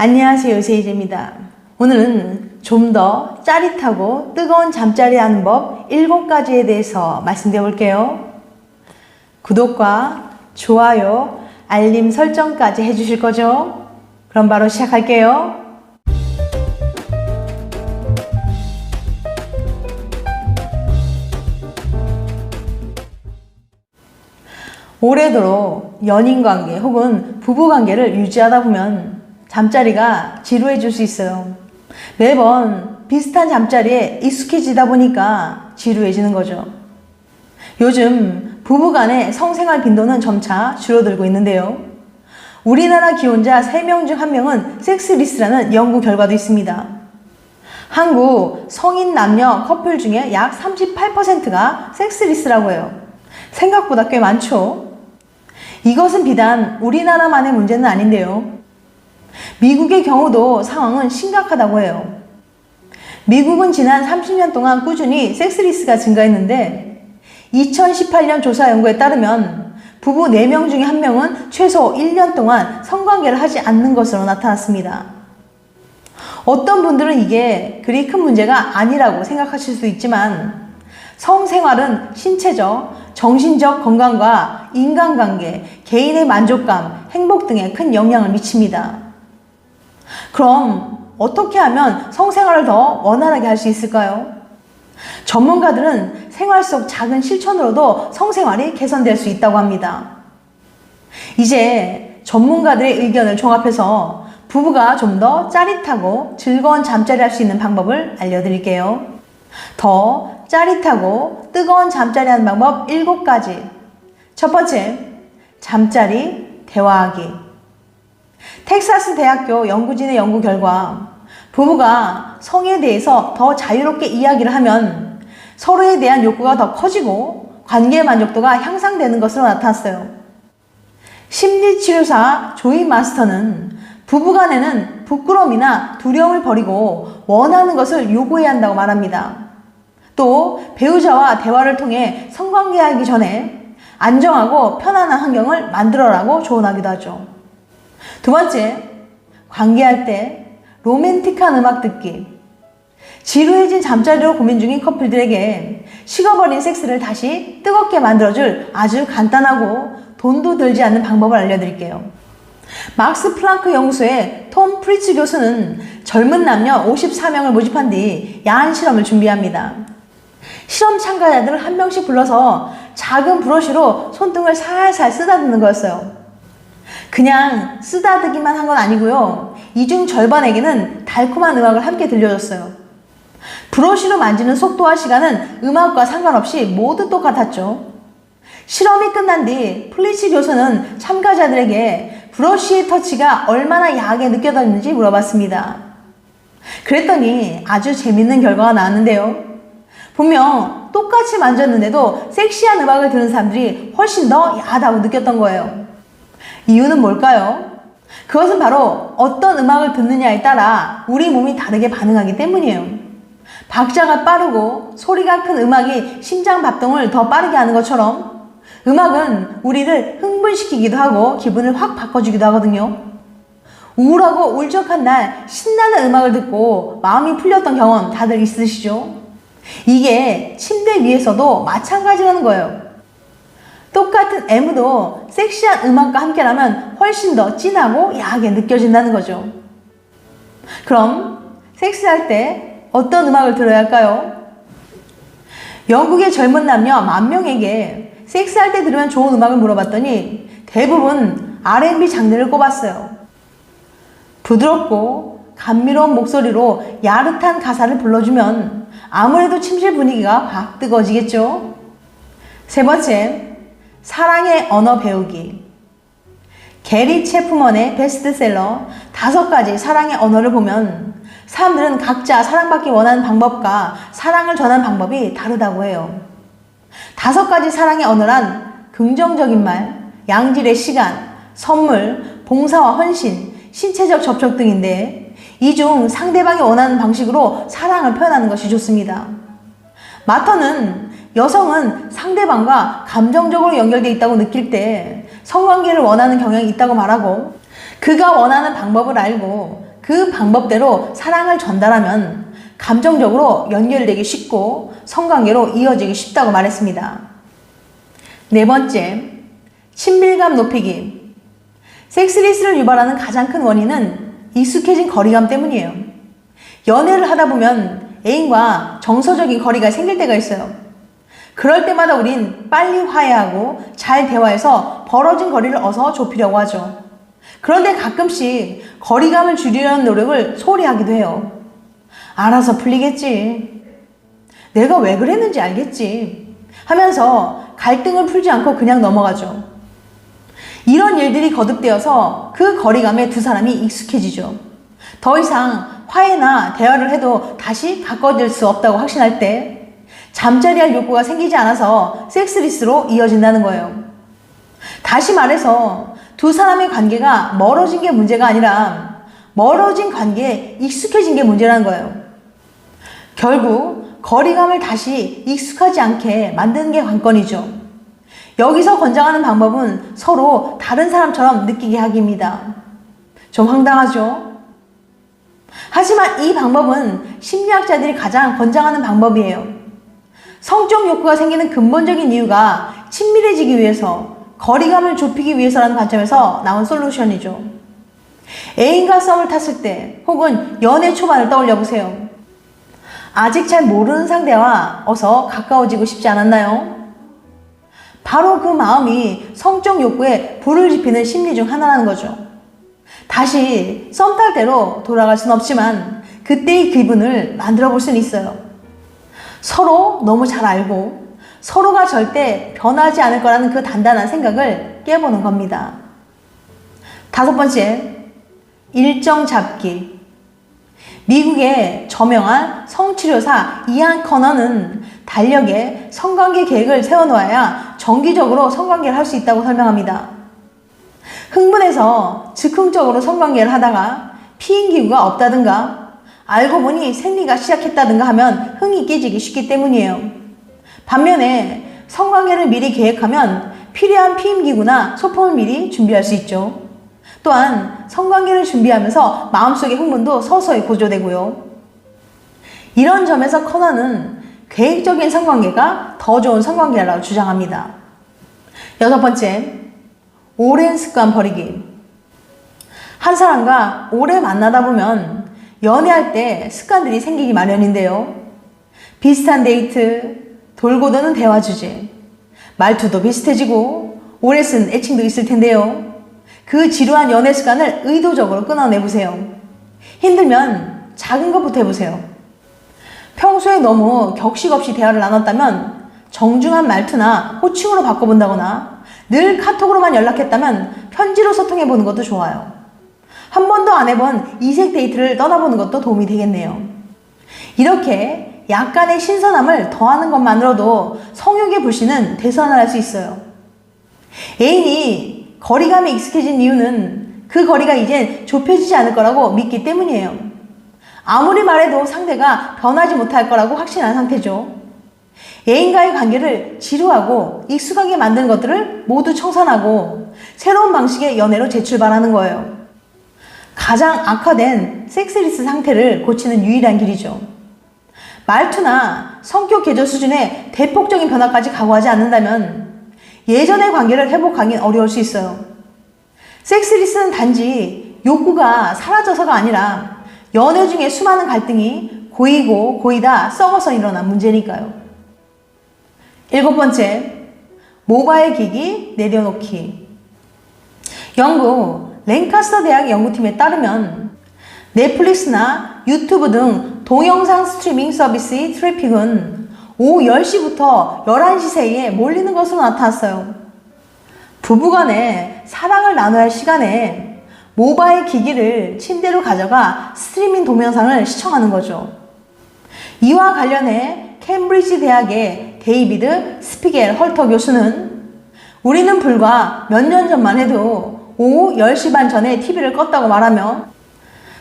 안녕하세요. 세이제입니다. 오늘은 좀 더 짜릿하고 뜨거운 잠자리 하는 법 7가지에 대해서 말씀드려 볼게요. 구독과 좋아요, 알림 설정까지 해주실 거죠? 그럼 바로 시작할게요. 오래도록 연인 관계 혹은 부부 관계를 유지하다 보면 잠자리가 지루해질 수 있어요. 매번 비슷한 잠자리에 익숙해지다 보니까 지루해지는 거죠. 요즘 부부 간의 성생활 빈도는 점차 줄어들고 있는데요. 우리나라 기혼자 3명 중 1명은 섹스리스라는 연구 결과도 있습니다. 한국 성인 남녀 커플 중에 약 38%가 섹스리스라고 해요. 생각보다 꽤 많죠? 이것은 비단 우리나라만의 문제는 아닌데요. 미국의 경우도 상황은 심각하다고 해요. 미국은 지난 30년 동안 꾸준히 섹스리스가 증가했는데 2018년 조사 연구에 따르면 부부 4명 중에 1명은 최소 1년 동안 성관계를 하지 않는 것으로 나타났습니다. 어떤 분들은 이게 그리 큰 문제가 아니라고 생각하실 수 있지만 성생활은 신체적, 정신적 건강과 인간관계, 개인의 만족감, 행복 등에 큰 영향을 미칩니다. 그럼 어떻게 하면 성생활을 더 원활하게 할 수 있을까요? 전문가들은 생활 속 작은 실천으로도 성생활이 개선될 수 있다고 합니다. 이제 전문가들의 의견을 종합해서 부부가 좀 더 짜릿하고 즐거운 잠자리 할 수 있는 방법을 알려드릴게요. 더 짜릿하고 뜨거운 잠자리 하는 방법 7가지. 첫 번째, 잠자리 대화하기. 텍사스 대학교 연구진의 연구 결과 부부가 성에 대해서 더 자유롭게 이야기를 하면 서로에 대한 욕구가 더 커지고 관계 만족도가 향상되는 것으로 나타났어요. 심리치료사 조이 마스터는 부부간에는 부끄러움이나 두려움을 버리고 원하는 것을 요구해야 한다고 말합니다. 또 배우자와 대화를 통해 성관계하기 전에 안정하고 편안한 환경을 만들어라고 조언하기도 하죠. 두 번째, 관계할 때 로맨틱한 음악 듣기. 지루해진 잠자리로 고민 중인 커플들에게 식어버린 섹스를 다시 뜨겁게 만들어줄 아주 간단하고 돈도 들지 않는 방법을 알려드릴게요. 막스 플랑크 연구소의 톰 프리츠 교수는 젊은 남녀 54명을 모집한 뒤 야한 실험을 준비합니다. 실험 참가자들을 한 명씩 불러서 작은 브러쉬로 손등을 살살 쓰다듬는 거였어요. 그냥 쓰다듬기만 한 건 아니고요. 이중 절반에게는 달콤한 음악을 함께 들려줬어요. 브러쉬로 만지는 속도와 시간은 음악과 상관없이 모두 똑같았죠. 실험이 끝난 뒤 플리치 교수는 참가자들에게 브러쉬의 터치가 얼마나 야하게 느껴졌는지 물어봤습니다. 그랬더니 아주 재밌는 결과가 나왔는데요. 분명 똑같이 만졌는데도 섹시한 음악을 듣는 사람들이 훨씬 더 야하다고 느꼈던 거예요. 이유는 뭘까요? 그것은 바로 어떤 음악을 듣느냐에 따라 우리 몸이 다르게 반응하기 때문이에요. 박자가 빠르고 소리가 큰 음악이 심장 박동을 더 빠르게 하는 것처럼 음악은 우리를 흥분시키기도 하고 기분을 확 바꿔주기도 하거든요. 우울하고 울적한 날 신나는 음악을 듣고 마음이 풀렸던 경험 다들 있으시죠? 이게 침대 위에서도 마찬가지라는 거예요. 똑같은 M도 섹시한 음악과 함께라면 훨씬 더 진하고 야하게 느껴진다는 거죠. 그럼 섹스할 때 어떤 음악을 들어야 할까요? 영국의 젊은 남녀 만 명에게 섹스할 때 들으면 좋은 음악을 물어봤더니 대부분 R&B 장르를 꼽았어요. 부드럽고 감미로운 목소리로 야릇한 가사를 불러주면 아무래도 침실 분위기가 확 뜨거워지겠죠? 세 번째, 사랑의 언어 배우기. 게리 체프먼의 베스트셀러 다섯 가지 사랑의 언어를 보면 사람들은 각자 사랑받기 원하는 방법과 사랑을 전하는 방법이 다르다고 해요. 다섯 가지 사랑의 언어란 긍정적인 말, 양질의 시간, 선물, 봉사와 헌신, 신체적 접촉 등인데 이 중 상대방이 원하는 방식으로 사랑을 표현하는 것이 좋습니다. 마터는 여성은 상대방과 감정적으로 연결되어 있다고 느낄 때 성관계를 원하는 경향이 있다고 말하고 그가 원하는 방법을 알고 그 방법대로 사랑을 전달하면 감정적으로 연결되기 쉽고 성관계로 이어지기 쉽다고 말했습니다. 네 번째, 친밀감 높이기. 섹스리스를 유발하는 가장 큰 원인은 익숙해진 거리감 때문이에요. 연애를 하다 보면 애인과 정서적인 거리가 생길 때가 있어요. 그럴 때마다 우린 빨리 화해하고 잘 대화해서 벌어진 거리를 어서 좁히려고 하죠. 그런데 가끔씩 거리감을 줄이려는 노력을 소홀히 하기도 해요. 알아서 풀리겠지. 내가 왜 그랬는지 알겠지. 하면서 갈등을 풀지 않고 그냥 넘어가죠. 이런 일들이 거듭되어서 그 거리감에 두 사람이 익숙해지죠. 더 이상 화해나 대화를 해도 다시 가까워질 수 없다고 확신할 때 잠자리 할 욕구가 생기지 않아서 섹스리스로 이어진다는 거예요. 다시 말해서 두 사람의 관계가 멀어진 게 문제가 아니라 멀어진 관계에 익숙해진 게 문제라는 거예요. 결국 거리감을 다시 익숙하지 않게 만드는 게 관건이죠. 여기서 권장하는 방법은 서로 다른 사람처럼 느끼게 하기입니다. 좀 황당하죠? 하지만 이 방법은 심리학자들이 가장 권장하는 방법이에요. 성적 욕구가 생기는 근본적인 이유가 친밀해지기 위해서, 거리감을 좁히기 위해서라는 관점에서 나온 솔루션이죠. 애인과 썸을 탔을 때, 혹은 연애 초반을 떠올려 보세요. 아직 잘 모르는 상대와 어서 가까워지고 싶지 않았나요? 바로 그 마음이 성적 욕구에 불을 지피는 심리 중 하나라는 거죠. 다시 썸 탈 때로 돌아갈 순 없지만 그때의 기분을 만들어 볼 수는 있어요. 서로 너무 잘 알고 서로가 절대 변하지 않을 거라는 그 단단한 생각을 깨보는 겁니다. 다섯 번째, 일정 잡기. 미국의 저명한 성치료사 이안 커너는 달력에 성관계 계획을 세워놓아야 정기적으로 성관계를 할 수 있다고 설명합니다. 흥분해서 즉흥적으로 성관계를 하다가 피임기구가 없다든가 알고 보니 생리가 시작했다든가 하면 흥이 깨지기 쉽기 때문이에요. 반면에 성관계를 미리 계획하면 필요한 피임기구나 소품을 미리 준비할 수 있죠. 또한 성관계를 준비하면서 마음속의 흥분도 서서히 고조되고요. 이런 점에서 커너는 계획적인 성관계가 더 좋은 성관계라고 주장합니다. 여섯 번째, 오랜 습관 버리기. 한 사람과 오래 만나다 보면 연애할 때 습관들이 생기기 마련인데요. 비슷한 데이트, 돌고 도는 대화 주제, 말투도 비슷해지고 오래 쓴 애칭도 있을 텐데요. 그 지루한 연애 습관을 의도적으로 끊어내보세요. 힘들면 작은 것부터 해보세요. 평소에 너무 격식 없이 대화를 나눴다면 정중한 말투나 호칭으로 바꿔본다거나 늘 카톡으로만 연락했다면 편지로 소통해보는 것도 좋아요. 한 번도 안 해본 이색 데이트를 떠나보는 것도 도움이 되겠네요. 이렇게 약간의 신선함을 더하는 것만으로도 성욕의 불씨는 대선할 수 있어요. 애인이 거리감에 익숙해진 이유는 그 거리가 이젠 좁혀지지 않을 거라고 믿기 때문이에요. 아무리 말해도 상대가 변하지 못할 거라고 확신한 상태죠. 애인과의 관계를 지루하고 익숙하게 만든 것들을 모두 청산하고 새로운 방식의 연애로 재출발하는 거예요. 가장 악화된 섹스리스 상태를 고치는 유일한 길이죠. 말투나 성격 개조 수준의 대폭적인 변화까지 각오하지 않는다면 예전의 관계를 회복하긴 어려울 수 있어요. 섹스리스는 단지 욕구가 사라져서가 아니라 연애 중에 수많은 갈등이 고이고 고이다 썩어서 일어난 문제니까요. 일곱 번째, 모바일 기기 내려놓기. 영국 랭카스터 대학 연구팀에 따르면 넷플릭스나 유튜브 등 동영상 스트리밍 서비스의 트래픽은 오후 10시부터 11시 사이에 몰리는 것으로 나타났어요. 부부간에 사랑을 나눠야 할 시간에 모바일 기기를 침대로 가져가 스트리밍 동영상을 시청하는 거죠. 이와 관련해 캠브리지 대학의 데이비드 스피겔 헐터 교수는 우리는 불과 몇 년 전만 해도 오후 10시 반 전에 TV를 껐다고 말하며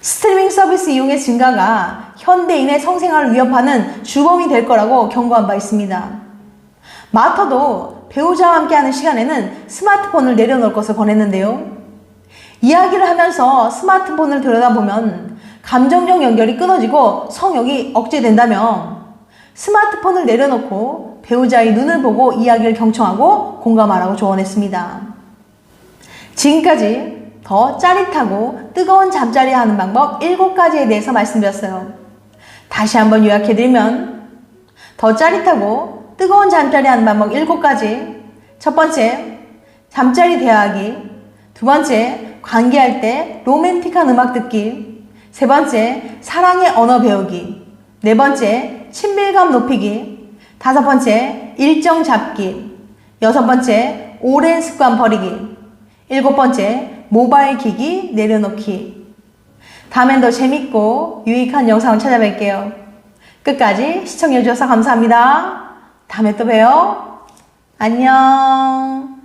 스트리밍 서비스 이용의 증가가 현대인의 성생활을 위협하는 주범이 될 거라고 경고한 바 있습니다. 마터도 배우자와 함께하는 시간에는 스마트폰을 내려놓을 것을 권했는데요. 이야기를 하면서 스마트폰을 들여다보면 감정적 연결이 끊어지고 성욕이 억제된다며 스마트폰을 내려놓고 배우자의 눈을 보고 이야기를 경청하고 공감하라고 조언했습니다. 지금까지 더 짜릿하고 뜨거운 잠자리 하는 방법 7가지에 대해서 말씀드렸어요. 다시 한번 요약해드리면 더 짜릿하고 뜨거운 잠자리 하는 방법 7가지. 첫 번째, 잠자리 대화하기. 두 번째, 관계할 때 로맨틱한 음악 듣기. 세 번째, 사랑의 언어 배우기. 네 번째, 친밀감 높이기. 다섯 번째, 일정 잡기. 여섯 번째, 오랜 습관 버리기 일곱 번째, 모바일 기기 내려놓기. 다음엔 더 재밌고 유익한 영상을 찾아뵐게요. 끝까지 시청해주셔서 감사합니다. 다음에 또 봬요. 안녕.